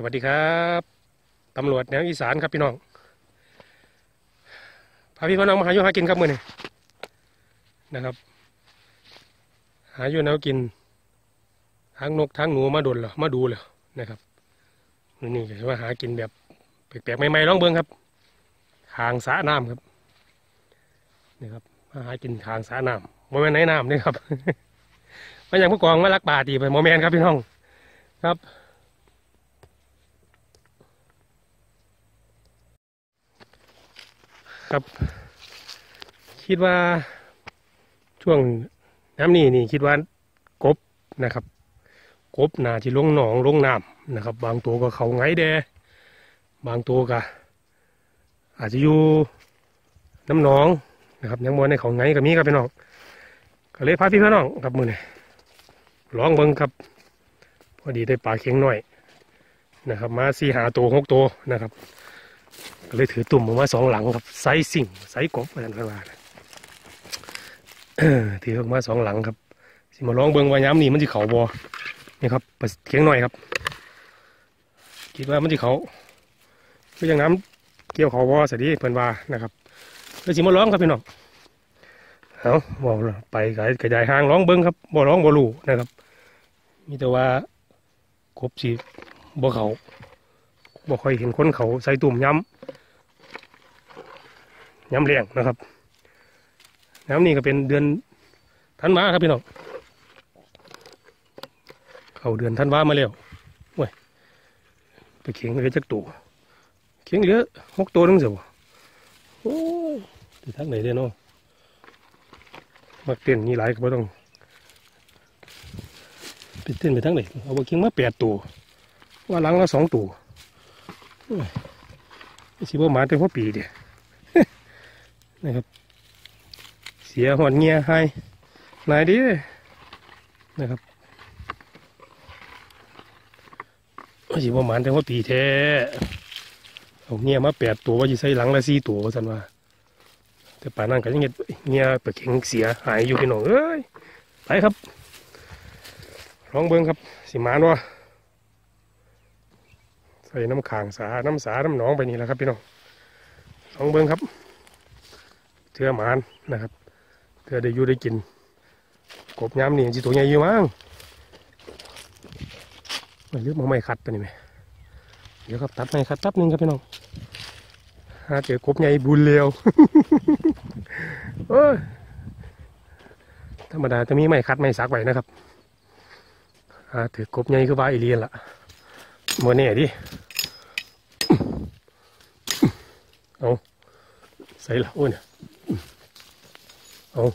สวัสดีครับตำรวจแนวอีสานครับพี่น้องพาพี่พ่อน้องมาหาอยู่หากินครับมือนี่นะครับ หาอยู่แนวกินทางนกทางหนูมาดนเหรอมาดูเหรอนะครับนี่ก็ว่าหากินแบบแปลกๆใหม่ๆลองเบิ้งครับทางสระน้ำครับนี่ครับมาหากินทางสระน้ำโมเมนไหนน้ำนี่ครับมาอย่างผู้กองมาลักป่าตีไปโมเมนครับพี่น้องครับ ครับ คิดว่าช่วงน้ำนี่นี่คิดว่ากบนะครับ กบนาที่ลงหนองลงน้ำนะครับ บางตัวก็เขาไงแดบางตัวก็อาจจะอยู่น้ำหนองนะครับยังมวนในเขาไงก็มีครับพี่น้องก็เลยพาพี่พี่น้องครับมือนี่ลองเบิ้งครับ พอดีได้ปลาเข็งหน่อยนะครับ มาสี่หาตัวหกตัวนะครับ ก็เลยถือตุ่มออกมาสองหลังครับไซส์สิ่งไซส์กบอะไรต่างๆถือออกมาสองหลังครับสิมาลองเบิ่งว่าย้ำนี่มันจะเขาบอนี่ครับเคียงหน่อยครับคิดว่ามันจะเขาก็ยังน้ำเกี่ยวเขาบอสดีเพิ่นว่านะครับก็สิมาลองครับพี่น้องเอาบอกไปกระจายห่างร้องเบิ้งครับบ่ร้องบ่รู้นะครับมีแต่ว่ากบสิบ่เขาบ่ค่อยเห็นคนเขาใส่ตุ่มย้ำ ย้ำเลี้ยงนะครับน้ำนี่ก็เป็นเดือนธันวาครับพี่น้องเข้าเดือนธันวามาแล้วเว้ยไปเขียงเหลือจักตัวเขียงเหลือหกตัวนึงเสียวโอ้ยไปทางไหนเด้เนาะมักเต้นนี่หลายก็บ่ต้องไปเต้นไปทางไหนเอาไปเขียงมาแปดตัวว่าหลังละสองตัวสิบ่หมาแต่พ่อปีเดีย นะครับ เสียหอนเงียให้นายดีนะครับสิบ่หมาแต่พ่อปีแท้เอาเงียมาแปดตัวว่าจะใส่หลังละสี่ตัวสันว่าแต่ป่านนั้นก็ยังเงียเงียไปเข็งเสียหายอยู่พี่น้องเอ้ยไปครับลองเบิ้งครับสิหมานวะใส่น้ำขางสา น้ำสา น้ำหนองไปนี่แหละครับพี่น้องลองเบิ้งครับ เทือหมานนะครับเทือได้อยู่ได้กิน กบย้ำนี่จีตัวใหญ่อยู่มั้งไม่ลืมมองไม่ขัดตัวนี้ไหมเดี๋ยวครับตัดไม่ขัดตับหนึงครับพี่น้องหาเจอกบใหญ่บุญเร็วเอ้ยธรรมดาจะมีไม่ขัดไม่สักไว้นะครับหาถือกบใหญ่คือว่าอีเลียนละโมเน่ดิเอาใส่ละโอ้ย เอา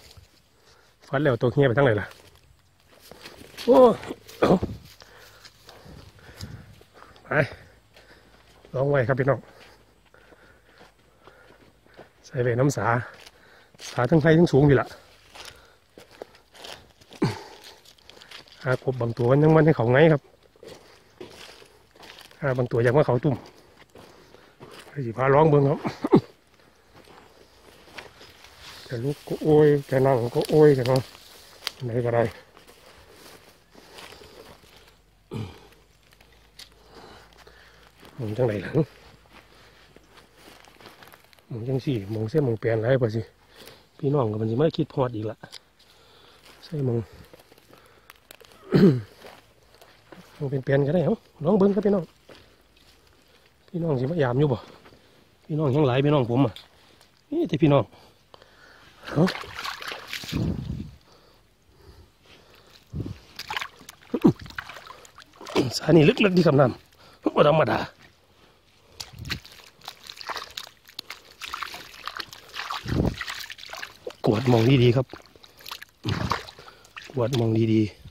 ฟันแล้วตัวเงี้ยไปทั้งไหนล่ะ โอ้เอาไปลองไว้ครับพี่น้อง ใส่ไปน้ำสา สาทั้งไฟทั้งสูงอยู่ละหากบบางตัวมันยังมันให้เขาไงครับหาบางตัวอยากว่าเขาตุ่มสิพาร้องเบิ่งครับ จะลุกก็โอยจะนั่งก็โอยกันเนาะไหนก็ได้มองจังไหนหลังมองจังสี่มองเส้นมองเปลี่ยนไรป่ะสิพี่น้องกับมันสิไม่คิดพอดอีกละใช่มองมองเป็นเปลี่ยนก็ได้เหรอลองเบิ่งครับพี่น้องพี่น้องสิมายามอยู่บ่พี่น้องยังหลายพี่น้องผมอะนี่ที่พี่น้อง เอาสานี่ลึกๆที่คำนำว่าธรรมดากวดมองดีๆครับกวดมองดีๆ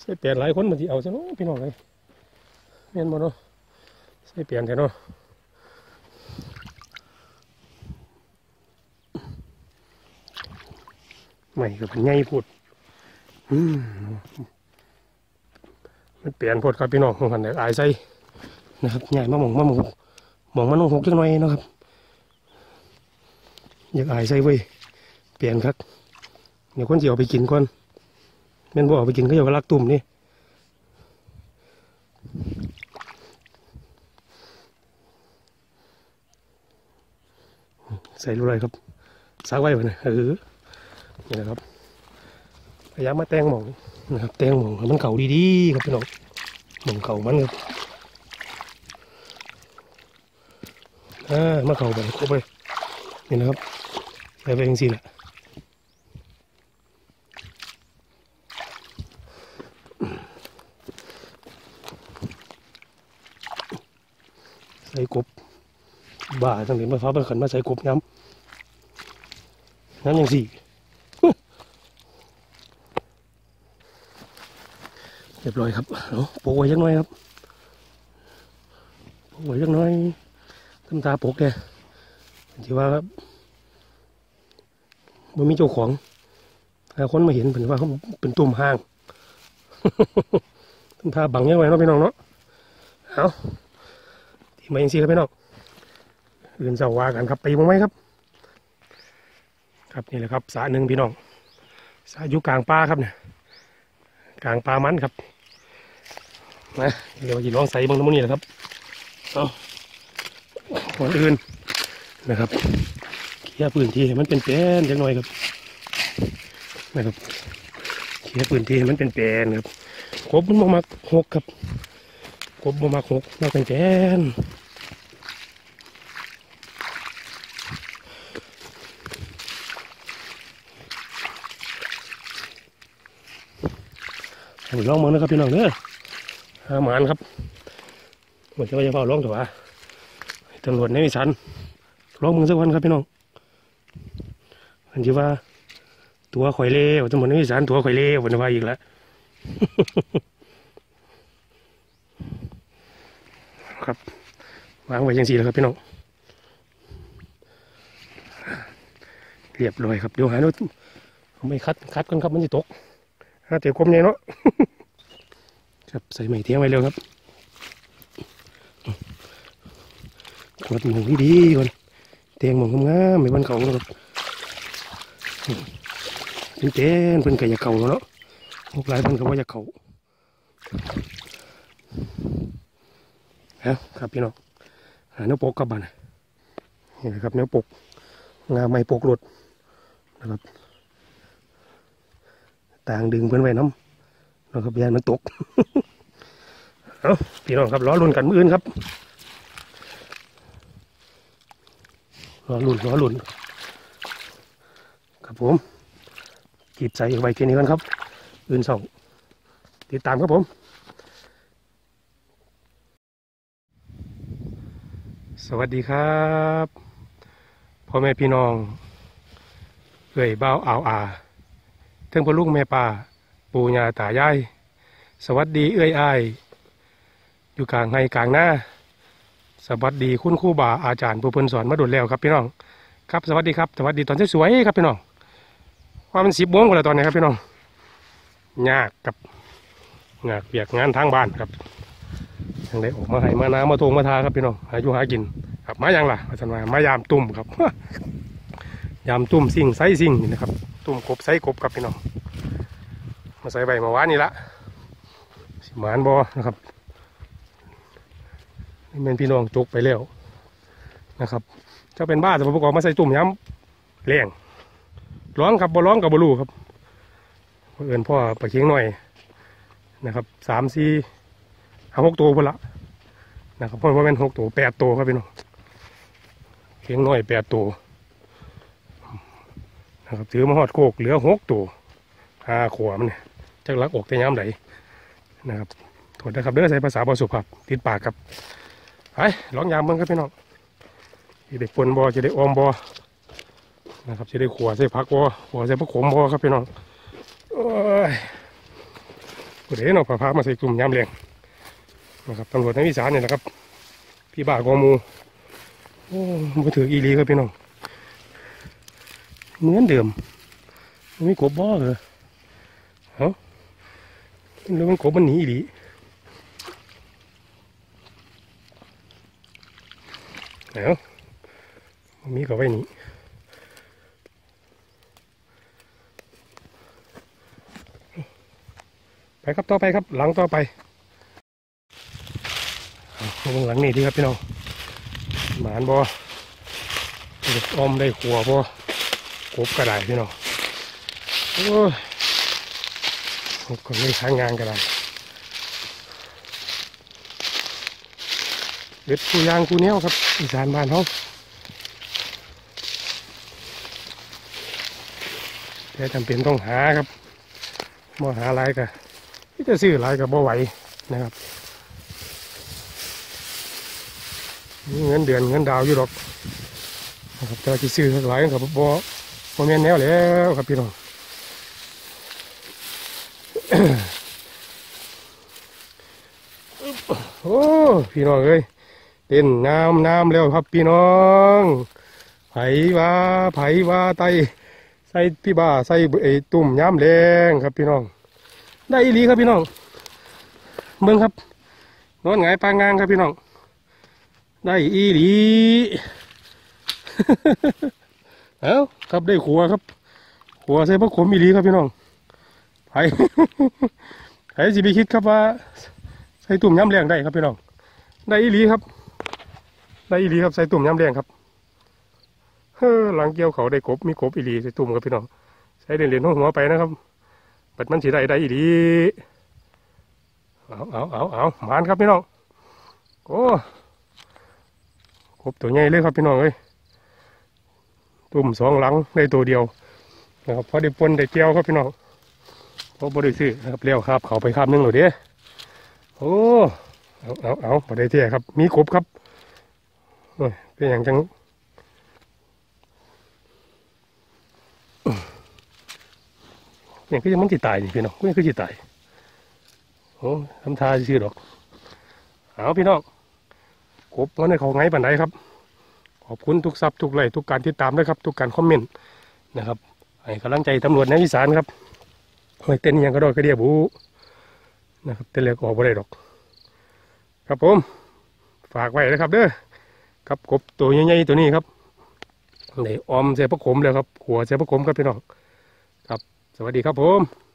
ใส่เปลี่ยนหลายคนมันที่เอาซะเนาะพี่น้องเลยแม่นบ่เนาะ ใส่เปลี่ยนแท้เนาะไม่ก็เป็นไงพูดมันเปลี่ยนพูดครับพี่น้องของหันอายใส่นะครับใหญ่มาหมองมาหมองหมองมันต้องหกจังหน่อยนะครับ อยากอายใส่เว้ยเปลี่ยนครับเดี๋ยวคนสิเอาไปกินก่อนแม่นบ่เอาไปกินก็อย่าไปลักตุ่มนี่ ใส่รู้ไรครับซักไว้ไว้นะเออนี่นะครับพยายามมาแตงหมองนะครับ แตงหมองมันเก่าดีๆครับพี่น้องหมองเก่ามันครับอ่ามาเก่าไปครบไปนี่นะครับใส่ไปเองสิแหละใส่กบ บ่าจังเลยมาฟ้าบันขันมาใส่กบน้ำน้ำยังสี่เรียบร้อยครับเอาโปะไว้ยักน้อยครับโปะไว้ยักน้อยทำตาโปกแกที่ว่ามันมีเจ้าของถ้าคนมาเห็นเป็นว่าเขาเป็นตุ่มห้างทำตาบังยังไงเนาะพี่น้องเนาะเอาที่มาอย่างซี่ครับพี่น้อง อื่นเสาว่ากันครับไปมั้งไหมครับ ครับนี่แหละครับสระหนึ่งพี่น้องสระอยู่กลางป่าครับเนี่ยกลางป่ามันครับนะเดี๋ยวจะลองใส่บางน้ำมันนี่แหละครับเอาก่อนอื่นนะครับเคลียร์พื้นที่มันเป็นแปลนจังหน่อยครับนะครับเคลียร์พื้นที่มันเป็นแปลนครับกบมันมามักหกครับกบบ่มักหกมักเป็นแกนให้ผม ลองมึงนะครับพี่น้องเด้อหาหมานครับเหมือนจะว่าจะเฝ้าร้องแต่ว่าตำรวจในวิสันร้องมึงสักวันครับพี่น้องอันที่ว่าตัวข่อยเล่ตำรวจในวิสันตัวข่อยเล่วันว่าอีกแล้วครับวางไว้ยังสี่แล้วครับพี่น้องเรียบร้อยครับเดี๋ยวหาโน้ตไม่คัดคัดกันครับมันจะตก หาเตียวกลมใหญ่เนาะครับใส่ไม้เทียงไว้เร็วครับกดหมูดีๆก่อนเตียงหมูงามๆไม่บนเขาครับเป็นเต้นเป็นไก่ยาเข่าเนาะพวกหลายเพิ่นก็ว่ายาเข่าครับพี่น้องหาเนื้อปกกับบ้านนี่นะครับเนื้อปกงาไม้ปกรถนะครับ ต่างดึงเพื่อนไว้น้ำนะครับยานมันตกเอาพี่น้องครับล้อลุ่นกันมืออื่นครับล้อลุ่นล้อลุ่นครับผมกีบใส่ไว้แค่นี้กันครับ อื่นสองติดตามครับผม สวัสดีครับพ่อแม่พี่น้องเอ่ยเบ้าอ่าวอา ทิงพ่อลุงแม่ป่า ปู่ย่าตายาย สวัสดีเอ้ยอาย อยู่กลางไห้กลางหน้า สวัสดีคุณครูบาอาจารย์ผู้เพิ่นสอนมาโดแล้วครับพี่น้อง ครับสวัสดีครับสวัสดีตอนสวยๆครับพี่น้องว่ามันสิบโมงกว่าแล้วตอนนี้ครับพี่น้อง ยากกับงากเปียกงานทางบ้านครับยังได้ออกมาให้มานามาทงมาทาครับพี่น้องหาอยู่หากินครับมาอย่างล่ะอาจารย์ว่ามายามตุ่มครับ ยามตุ่มสิ่งไซสิ่งนี่นะครับ ตุ่มกบไซกบครับพี่น้อง มาใส่ใบมาวานนี่ละสิหมานบอนะครับนี่เป็นพี่น้องจกไปแล้วนะครับเจ้าเป็นบ้าแต่ประกอบมาใส่ตุ่มย้ำแรงร้องครับบ่ร้องกับบรูครับเอื่นพ่อไปเคียงหน่อยนะครับสามสี่เอาหกตัวพุ่นละนะครับเพราะว่าเป็นหกตัวแปดตัวครับพี่น้องเพียงหน้อยแปดตัว นะครับถือมาหอดโคกเหลือหกตัวห้าขวมันเนี่ยจักลักอกแต่ย้ำไหลนะครับโทษนะครับเด้อใช้ภาษาบาสุภาพติดปากครับไปลองยามเบิ่งครับพี่น้องจะได้ปนบอจะได้ออมบอนะครับจะได้ขวใส่ผักบอขวใส่ผักขมบอครับพี่น้องโอ้ยกูเดี๋ยวน้องพาพามาใส่กลุ่มยามแรงนะครับตำรวจในวิสานเนี่ยนะครับ พี่บ่ากอมูโอ้มาถืออีลีครับพี่น้อง เหมือนเดิมมันไม่กบบ่อเลยเอ้าแล้วมันกบมันหนีอีหลีเอ้ามันมีกับไว้หนีไปครับต่อไปครับหลังต่อไปเอาเบิ่งหลังนี่ดีครับพี่น้องหมานบอออมได้ขัวบอ กบกระได้พี่น้องโอ้ยกบก็ไม่ค้างงานกระไดเบ็ดกูยางกูเนี้ยครับอีสานบ้านเขาแต่จำเป็นต้องหาครับมาหาหลายกะที่จะซื้อหลายกับบ่ไหวนะครับมีเงินเดือนเงินดาวอยู่หรอกนะครับแต่ว่าที่ซื้อหลายกับบ่ บ่แม่นแนวแล้วครับพี่น้องโอ้พี่น้องเอ้ยเต้นน้ำน้ำแล้วครับพี่น้องไผว่าไผว่าไตใส่พี่บ้าใส่ไอ้ตุ่มย้ำแรงครับพี่น้อง ได้อีหลีครับพี่น้องเบิ่งครับนอนหงายปางงางครับพี่น้อง ได้อีหลี เอ้าครับได้ขัวครับขัวใส่พระขมอีหลีครับพี่น้องไผ่ไผ่สิไปคิดครับว่าใส่ตุ่มย้ำแรงได้ครับพี่น้อง ได้อีหลีครับ ได้อีหลีครับใส่ตุ่มย้ำแรงครับเฮ้อหลังเกี่ยวเขาได้กบมีกบอีหลีใส่ตุ่มครับพี่น้องใส่เด่นๆหัวหัวไปนะครับปัดมันสีได้ได้อีหลีเอาเอาเอาเอาหมานครับพี่น้องโอ้กบตัวใหญ่เลยครับพี่น้องเอ้ย ตุ่มสองหลังได้ตัวเดียวนะครับพอได้ปนได้เจียวครับพี่น้องพอบริซื้อนะครับเลี้ยวครับ เขาไปคาบหนึงหน่อยเด้โอ้เอาเอาเอาพอได้เที่ยครับ มีกบครับโอ้ยเป็นอย่างจังเนี่ยก็ยังมันจิตายนี่พี่น้องก็ยังคือจิตายโอ้ทำทาชื่อดอก เอาพี่น้องกบมันในเขาไงปันไดครับ ขอบคุณทุกซับทุกไลค์ทุกการติดตามด้วยครับ ทุกการคอมเมนต์นะครับให้กำลังใจตำรวจในวิสานครับโอ้ยเต้นยังก็ดอยกระเดียบูนะครับเต้นเล็กออกบ่ได้ดอก ครับผม ฝากไว้นะครับ เด้อครับกบตัวใหญ่ๆตัวนี้ครับในออมเสียพระขมเลยครับขัวเสียพระขมครับพี่น้องครับ สวัสดีครับผม